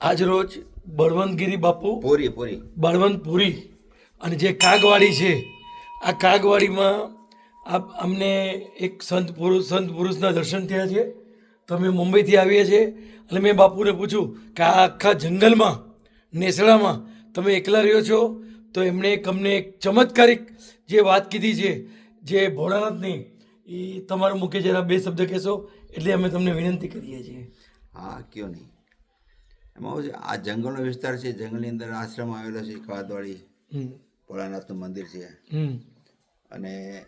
આજ રોજ બળવંતગીરી બાપુ પૂરી પૂરી. બળવંતપુરી અને જે કાગવાડી છે આ કાગવાડીમાં આપ અમને એક સંત પુરુષ સંત પુરુષના દર્શન થયા છે. તો અમે મુંબઈથી આવીએ છીએ અને મેં બાપુને પૂછ્યું કે આ આખા જંગલમાં નેસડામાં તમે એકલા રહ્યો છો? તો એમણે એક અમને એક ચમત્કારિક જે વાત કીધી છે જે ભોળાનાથની એ તમારા મુખે જરા બે શબ્દ કહેશો એટલે અમે તમને વિનંતી કરીએ છીએ. હા કયો નહીં. એમાં શું છે? આ જંગલનો વિસ્તાર છે જંગલની અંદર આશ્રમ આવેલો છે કાદવાળી. ભોળાનાથનું મંદિર છે. અને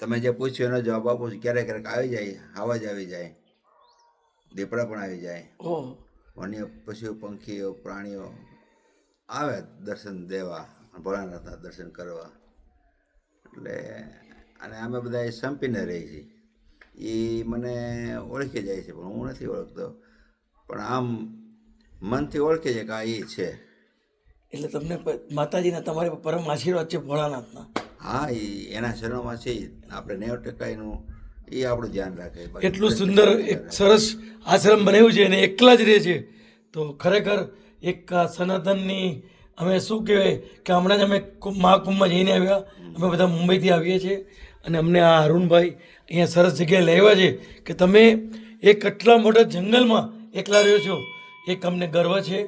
તમે જે પૂછ્યું એનો જવાબ આપો છો ક્યારેક ક્યારેક આવી જાય આવાજ આવી જાય દીપડા પણ આવી જાય. વન્ય પશુઓ પંખીઓ પ્રાણીઓ આવે દર્શન દેવા ભોળાનાથના દર્શન કરવા. એટલે અને અમે બધા સંપીને રહી છીએ એ મને ઓળખી જાય છે પણ હું નથી ઓળખતો. પણ આમ મનથી ઓળખે છે કે આ એ છે. એટલે તમને માતાજીના તમારે પરમ આશીર્વાદ છે ભોળાનાથના? હા એ એના શરણમાં છે આપણે નેવ ટકાનું એ આપણું ધ્યાન રાખે. એટલું સુંદર એક સરસ આશ્રમ બનાવ્યું છે અને એકલા જ રહે છે. તો ખરેખર એક સનાતનની અમે શું કહેવાય કે હમણાં જ અમે કુંભ- મહાકુંભમાં જઈને આવ્યા. અમે બધા મુંબઈથી આવીએ છીએ અને અમને આ અરુણભાઈ અહીંયા સરસ જગ્યાએ લેવા છે કે તમે એક આટલા મોટા જંગલમાં એકલા રહ્યો છો. એક અમને ગર્વ છે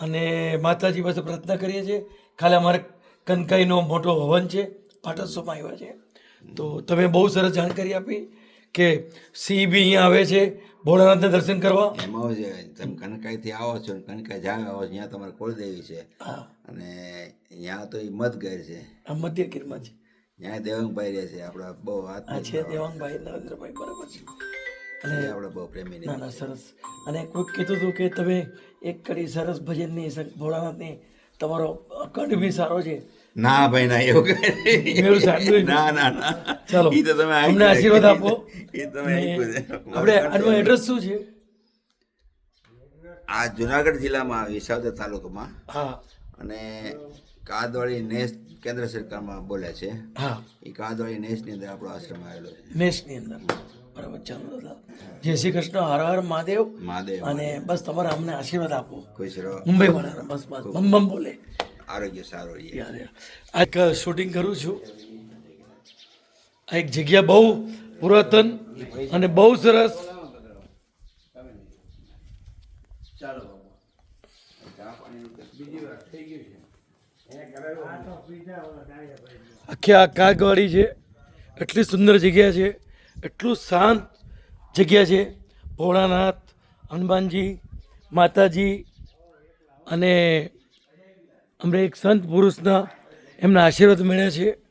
અને માતાજી પાસે પ્રાર્થના કરીએ છીએ. ખાલી અમારે કનકાઈનો મોટો હવન છે પાટોત્સવમાં આવ્યા છે. તો તમે બહુ સરસ જાણકારી આપી કે સિંહ બી અહીંયા આવે છે ભોળાનાથના દર્શન કરવા. એમાં છે તમે કનકાઈથી આવો છો કનકાઈ જાવ આવો છો ત્યાં તમારે કુળદેવી છે. અને ત્યાં તો એ મતગર છે. આ મધ્ય ગીરમાં છે. ત્યાં દેવંગભાઈ રહે છે આપણા બહુ આ છે દેવાંગભાઈ નરેન્દ્રભાઈ બરાબર છે. અને આપણે બહુ પ્રેમી ના ના સરસ. અને કોઈક કીધું હતું કે તમે એક કડી સરસ ભજનની ભોળાનાથની તમારો કંઠ બી સારો છે. ના ભાઈ ના એવું કઈ ના ના ના. ચાલો એ તો તમે અમને આશીર્વાદ આપો. એ તમે. આપણે આનું એડ્રેસ શું છે? આ જુનાગઢ જિલ્લામાં વિસાવદર તાલુકામાં. હા. અને કાદવાડી નેસ કેન્દ્ર સરકારમાં બોલે છે. હા. એ કાદવાળી નેસની અંદર આપણો આશ્રમ આવેલો છે. મેષની અંદર. બરાબર ચાલો દાદા. જય શ્રી કૃષ્ણ હર હર મહાદેવ. મહાદેવ અને બસ તમારા અમને આશીર્વાદ આપો. ખુશ રહો મુંબઈ વાળા બસ બસ બમ બમ બોલે. આરોગ્ય સારું યાર યાર. આ એક શૂટિંગ કરું છું. આ એક જગ્યા બહુ પુરાતન અને બહુ સરસ. ચાલો આખી આ કાગવાડી છે. એટલી સુંદર જગ્યા છે. એટલું શાંત જગ્યા છે. ભોળાનાથ, હનુમાનજી, માતાજી અને અમને એક સંત પુરુષના એમના આશીર્વાદ મળ્યા છે.